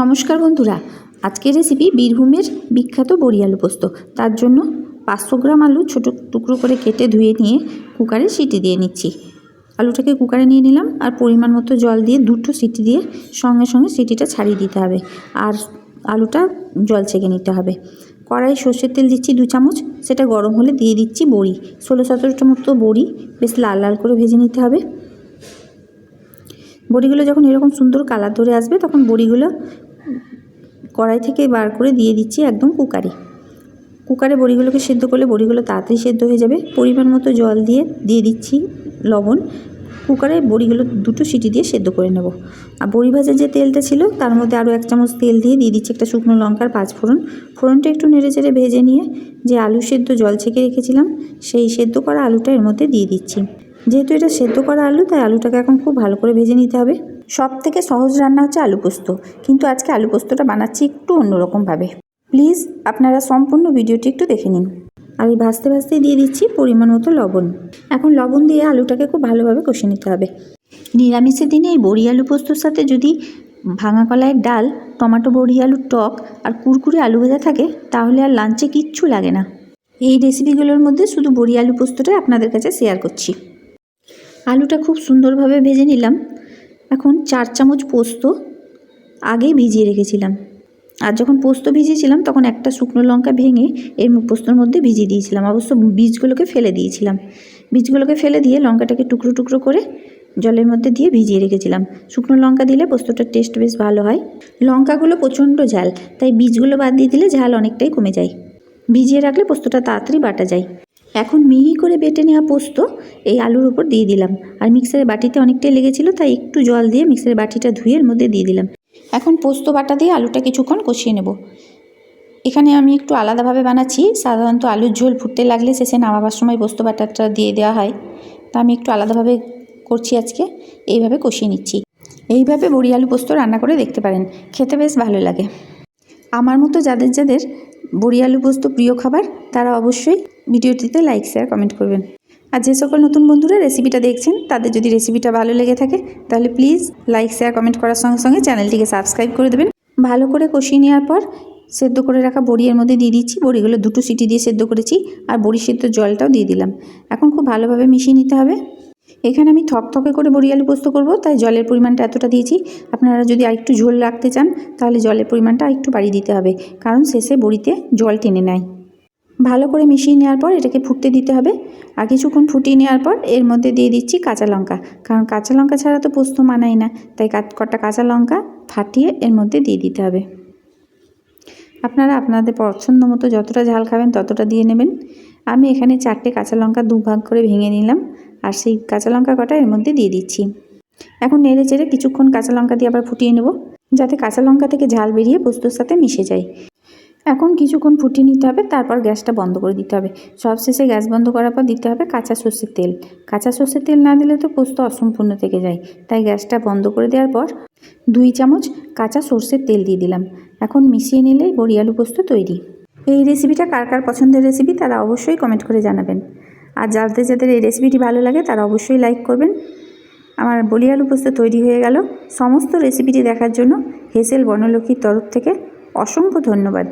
নমস্কার বন্ধুরা, আজকের রেসিপি বীরভূমের বিখ্যাত বড়ি আলু পোস্ত। তার জন্য পাঁচশো গ্রাম আলু ছোটো টুকরো করে কেটে ধুয়ে নিয়ে কুকারে সিটি দিয়ে নিচ্ছি। আলুটাকে কুকারে নিয়ে নিলাম আর পরিমাণ মতো জল দিয়ে দুটো সিটি দিয়ে সঙ্গে সঙ্গে সিটিটা ছাড়িয়ে দিতে হবে। আর আলুটা জল ছেঁকে নিতে হবে। কড়াই সর্ষের তেল দিচ্ছি দু চামচ, সেটা গরম হলে দিয়ে দিচ্ছি বড়ি। ষোলো সতেরোটা মতো বড়ি বেশ লাল লাল করে ভেজে নিতে হবে। বড়িগুলো যখন এরকম সুন্দর কালার ধরে আসবে, তখন বড়িগুলো কড়াই থেকে বার করে দিয়ে দিচ্ছি একদম কুকারে। কুকারে বড়িগুলোকে সেদ্ধ করলে বড়িগুলো তাড়াতাড়ি সেদ্ধ হয়ে যাবে। পরিমাণ মতো জল দিয়ে দিয়ে দিচ্ছি লবণ। কুকারে বড়িগুলো দুটো সিটি দিয়ে সেদ্ধ করে নেব। আর বড়ি ভাজার যে তেলটা ছিল, তার মধ্যে আরও এক চামচ তেল দিয়ে দিয়ে দিচ্ছি একটা শুকনো লঙ্কার পাঁচ ফোড়ন। ফোড়নটা একটু নেড়ে চেড়ে ভেজে নিয়ে যে আলু সেদ্ধ জল ছেঁকে রেখেছিলাম, সেই সেদ্ধ করা আলুটা এর মধ্যে দিয়ে দিচ্ছি। যেহেতু এটা সেদ্ধ করা আলু, তাই আলুটাকে এখন খুব ভালো করে ভেজে নিতে হবে। সব থেকে সহজ রান্না হচ্ছে আলু পোস্ত, কিন্তু আজকে আলু পোস্তটা বানাচ্ছি একটু অন্যরকমভাবে। প্লিজ আপনারা সম্পূর্ণ ভিডিওটি একটু দেখে নিন। আর এই ভাজতে ভাজতে দিয়ে দিচ্ছি পরিমাণ মতো লবণ। এখন লবণ দিয়ে আলুটাকে খুব ভালোভাবে কষে নিতে হবে। নিরামিষের দিনে এই বড়ি আলু পোস্তর সাথে যদি ভাঙা কলাইয়ের ডাল, টমেটো বড়ি আলুর টক আর কুরকুরে আলু ভাজা থাকে, তাহলে আর লাঞ্চে কিচ্ছু লাগে না। এই রেসিপিগুলোর মধ্যে শুধু বড়ি আলু পোস্তটাই আপনাদের কাছে শেয়ার করছি। আলুটা খুব সুন্দরভাবে ভেজে নিলাম। এখন চার চামচ পোস্ত আগেই ভিজিয়ে রেখেছিলাম। আর যখন পোস্ত ভিজিয়েছিলাম, তখন একটা শুকনো লঙ্কা ভেঙে এর পোস্তর মধ্যে ভিজিয়ে দিয়েছিলাম। অবশ্য বীজগুলোকে ফেলে দিয়েছিলাম। বীজগুলোকে ফেলে দিয়ে লঙ্কাটাকে টুকরো টুকরো করে জলের মধ্যে দিয়ে ভিজিয়ে রেখেছিলাম। শুকনো লঙ্কা দিলে পোস্তটার টেস্ট বেশ ভালো হয়। লঙ্কাগুলো প্রচণ্ড ঝাল, তাই বীজগুলো বাদ দিয়ে দিলে ঝাল অনেকটাই কমে যায়। ভিজিয়ে রাখলে পোস্তটা তাড়াতাড়ি বাটা যায়। এখন মিহি করে বেটে নেওয়া পোস্ত এই আলুর উপর দিয়ে দিলাম। আর মিক্সারের বাটিতে অনেকটাই লেগেছিল, তাই একটু জল দিয়ে মিক্সারের বাটিটা ধুয়ে এর মধ্যে দিয়ে দিলাম। এখন পোস্ত বাটা দিয়ে আলুটা কিছুক্ষণ কষিয়ে নেব। এখানে আমি একটু আলাদাভাবে বানাচ্ছি। সাধারণত আলুর ঝোল ফুটতে লাগলে শেষে নামাবার সময় পোস্ত বাটাটা দিয়ে দেওয়া হয়। তা আমি একটু আলাদাভাবে করছি আজকে। এইভাবে কষিয়ে নিচ্ছি। এইভাবে বড়ি আলু পোস্ত রান্না করে দেখতে পারেন। খেতে বেশ ভালো লাগে। আমার মতো যাদের যাদের বড়ি আলু পোস্ত প্রিয় খাবার, তারা অবশ্যই ভিডিওটিতে লাইক শেয়ার কমেন্ট করবেন। আর যে সকল নতুন বন্ধুরা রেসিপিটা দেখছেন, তাদের যদি রেসিপিটা ভালো লেগে থাকে, তাহলে প্লিজ লাইক শেয়ার কমেন্ট করার সঙ্গে সঙ্গে চ্যানেলটিকে সাবস্ক্রাইব করে দেবেন। ভালো করে কষিয়ে নেওয়ার পর সেদ্ধ করে রাখা বড়ি এর মধ্যে দিয়ে দিচ্ছি। বড়িগুলো দুটো সিটি দিয়ে সেদ্ধ করেছি আর বড়ি সেদ্ধ জলটাও দিয়ে দিলাম। এখন খুব ভালোভাবে মিশিয়ে নিতে হবে। এখানে আমি থকথকে করে বড়ি আলু পোস্ত করব, তাই জলের পরিমাণটা এতটা দিয়েছি। আপনারা যদি আরেকটু ঝোল রাখতে চান, তাহলে জলের পরিমাণটা আরেকটু বাড়িয়ে দিতে হবে, কারণ শেষে বড়িতে জল টেনে নেয়। ভালো করে মিশিয়ে নেওয়ার পর এটাকে ফুটতে দিতে হবে। আর কিছুক্ষণ ফুটিয়ে নেওয়ার পর এর মধ্যে দিয়ে দিচ্ছি কাঁচা লঙ্কা। কারণ কাঁচা লঙ্কা ছাড়া তো পোস্ত মানাই না। তাই কাট- কাঁচা লঙ্কা ফাটিয়ে এর মধ্যে দিয়ে দিতে হবে। আপনারা আপনাদের পছন্দ মতো যতটা ঝাল খাবেন ততটা দিয়ে নেবেন। আমি এখানে চারটে কাঁচা লঙ্কা দু ভাগ করে ভেঙে নিলাম। আর সেই কাঁচা লঙ্কা কটা এর মধ্যে দিয়ে দিচ্ছি। এখন নেড়ে চেড়ে কিছুক্ষণ কাঁচা লঙ্কা দিয়ে আবার ফুটিয়ে নেব। যাতে কাঁচা লঙ্কা থেকে ঝাল বেরিয়ে পোস্তর সাথে মিশে যায়। এখন কিছুক্ষণ ফুটিয়ে নিতে হবে, তারপর গ্যাসটা বন্ধ করে দিতে হবে। সবশেষে গ্যাস বন্ধ করার পর দিতে হবে কাঁচা সর্ষের তেল। কাঁচা সর্ষের তেল না দিলে তো পোস্ত অসম্পূর্ণ থেকে যায়। তাই গ্যাসটা বন্ধ করে দেওয়ার পর দুই চামচ কাঁচা সর্ষের তেল দিয়ে দিলাম। এখন মিশিয়ে নিলেই বড়ি আলু পোস্ত তৈরি। এই রেসিপিটা কার কার পছন্দের রেসিপি তারা অবশ্যই কমেন্ট করে জানাবেন। আর যাদের যাদের এই রেসিপিটি ভালো লাগে তারা অবশ্যই লাইক করবেন। আমার বলি আলু পোস্ত তৈরি হয়ে গেল। সমস্ত রেসিপিটি দেখার জন্য হেসেল বনলক্ষ্মীর তরফ থেকে অসংখ্য ধন্যবাদ।